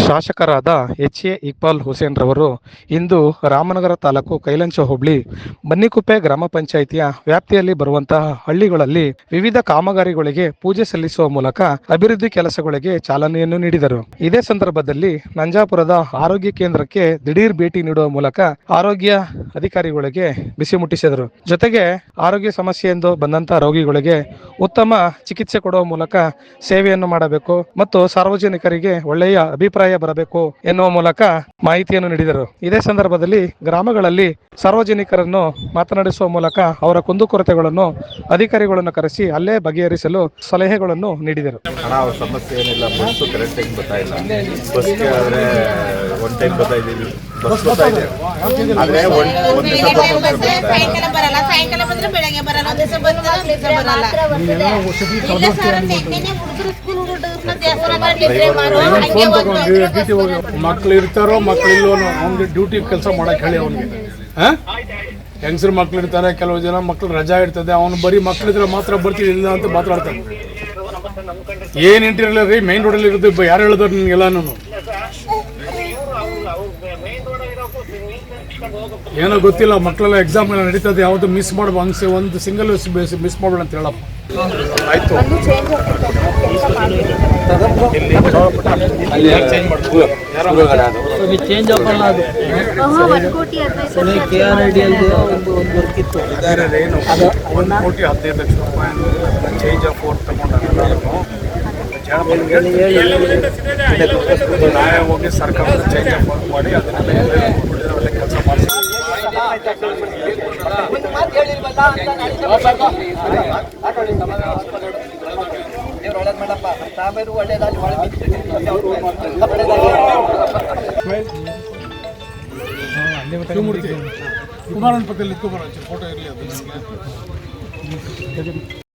ಶಾಸಕರಾದ H A Iqbal Hussain ರವರು ಇಂದು ರಾಮನಗರ ತಾಲೂಕು ಕೈಲಂಚ ಹೋಬಳಿ ಬನ್ನಿಕುಪ್ಪೆ ಗ್ರಾಮ ಪಂಚಾಯಿತಿಯ ವ್ಯಾಪ್ತಿಯಲ್ಲಿ ಬರುವಂತಹ ಹಳ್ಳಿಗಳಲ್ಲಿ ವಿವಿಧ ಕಾಮಗಾರಿಗಳಿಗೆ ಪೂಜೆ ಸಲ್ಲಿಸುವ ಮೂಲಕ ಅಭಿವೃದ್ಧಿ ಕೆಲಸಗಳಿಗೆ ಚಾಲನೆಯನ್ನು ನೀಡಿದರು. ಇದೇ ಸಂದರ್ಭದಲ್ಲಿ ನಂಜಾಪುರದ ಆರೋಗ್ಯ ಕೇಂದ್ರಕ್ಕೆ ದಿಢೀರ್ ಭೇಟಿ ನೀಡುವ ಮೂಲಕ ಆರೋಗ್ಯ ಅಧಿಕಾರಿಗಳಿಗೆ ಬಿಸಿ ಮುಟ್ಟಿಸಿದರು. ಜೊತೆಗೆ ಆರೋಗ್ಯ ಸಮಸ್ಯೆ ಎಂದು ಬಂದಂತಹ ರೋಗಿಗಳಿಗೆ ಉತ್ತಮ ಚಿಕಿತ್ಸೆ ಕೊಡುವ ಮೂಲಕ ಸೇವೆಯನ್ನು ಮಾಡಬೇಕು ಮತ್ತು ಸಾರ್ವಜನಿಕರಿಗೆ ಒಳ್ಳೆಯ ಅಭಿಪ್ರಾಯ ಬರಬೇಕು ಎನ್ನುವ ಮೂಲಕ ಮಾಹಿತಿಯನ್ನು ನೀಡಿದರು. ಇದೇ ಸಂದರ್ಭದಲ್ಲಿ ಗ್ರಾಮಗಳಲ್ಲಿ ಸಾರ್ವಜನಿಕರನ್ನು ಮಾತನಾಡಿಸುವ ಮೂಲಕ ಅವರ ಕುಂದುಕೊರತೆಗಳನ್ನು ಅಧಿಕಾರಿಗಳನ್ನು ಕರೆಸಿ ಅಲ್ಲೇ ಬಗೆಹರಿಸಲು ಸಲಹೆಗಳನ್ನು ನೀಡಿದರು. ಸಮಸ್ಯೆ ಏನಿಲ್ಲ. ಬಸ್ಸು ಕರೆಕ್ಟ್ ಟೈಮ್ ಬರ್ತಾ ಇಲ್ಲ. ಬಸ್ಗೆ ಆದರೆ ಒನ್ ಟೈಮ್ ಬರ್ತಾ ಇದ್ದೀವಿ. ಬಸ್ ಬರ್ತಾ ಇದೆ. ಆದರೆ ಒಂದು ಒಂದು ದಿವಸ ಬೆಳಗ್ಗೆ ಬರ್ತಾ ಬಂದ್ರೆ ಸಾಯಂಕಾಲ ಬರಲ್ಲ. ಸಾಯಂಕಾಲ ಬಂದ್ರೆ ಬೆಳಗ್ಗೆ ಬರಲ್ಲ. ಒಂದ್ ದಿವಸ ಬಂದ್ರೆ ಒಂದ್ ದಿವಸ ಬರಲ್ಲ. ಇಲ್ಲ ಸರ್ ನಿನ್ನೆ ಹುಡುಗರು ಸ್ಕೂಲ್ ದೇವಸ್ಥಾನ ತಗೊಂಡು ಹಂಗೆ ಮಕ್ಳು ಇರ್ತಾರೋ ಮಕ್ಳು ಇಲ್ಲೋ ಅವ್ನಿಗೆ ಡ್ಯೂಟಿ ಕೆಲಸ ಮಾಡಕ್ ಹೇಳಿ ಅವನಿಗೆ. ಹೆಂಗಸರು ಮಕ್ಳು ಇರ್ತಾರೆ ಕೆಲವು ಜನ ಮಕ್ಳು ರಜಾ ಇರ್ತದೆ ಅವನು ಬರೀ ಮಕ್ಳಿದ್ರೆ ಮಾತ್ರ ಬರ್ತೀನಿ ಇಲ್ಲ ಅಂತ ಮಾತಾಡ್ತಾನೆ. ಏನ್ ಇಂಟೀರಿಯರ್ ರೀ? ಮೈನ್ ರೋಡಲ್ಲಿ ಇರೋದು ಯಾರು ಹೇಳಿದ್ರು ನಿನ್ಗೆಲ್ಲಾನು ಏನೋ ಗೊತ್ತಿಲ್ಲ ಮಕ್ಕಳೆಲ್ಲ ಎಕ್ಸಾಮ್ ಎಲ್ಲ ನಡೀತದೆ ಯಾವುದು ಮಿಸ್ ಮಾಡುವ ಅನ್ಸಿ ಒಂದು ಸಿಂಗಲ್ ಮಿಸ್ ಮಾಡೋಣ ಅಂತ ಹೇಳಪ್ಪ. ಆಯ್ತು. ಒಂದು ಕೋಟಿ ಹದಿನೈದು ಲಕ್ಷ ರೂಪಾಯಿ ಚೇಂಜ್ ಆಫ್ ಓಟ್ ನಾವೇ ಹೋಗಿ ಸರ್ಕಾರದ ಚೇಂಜ್ ಮಾಡಿ ಅದನ್ನೆಲ್ಲ ಕೆಲಸ ಕುಮಾರನ ಪಕ್ಕದಲ್ಲಿ ಇಟ್ಕೊಬಾರ ಫೋಟೋ ಇರಲಿ ಅದು ನನಗೆ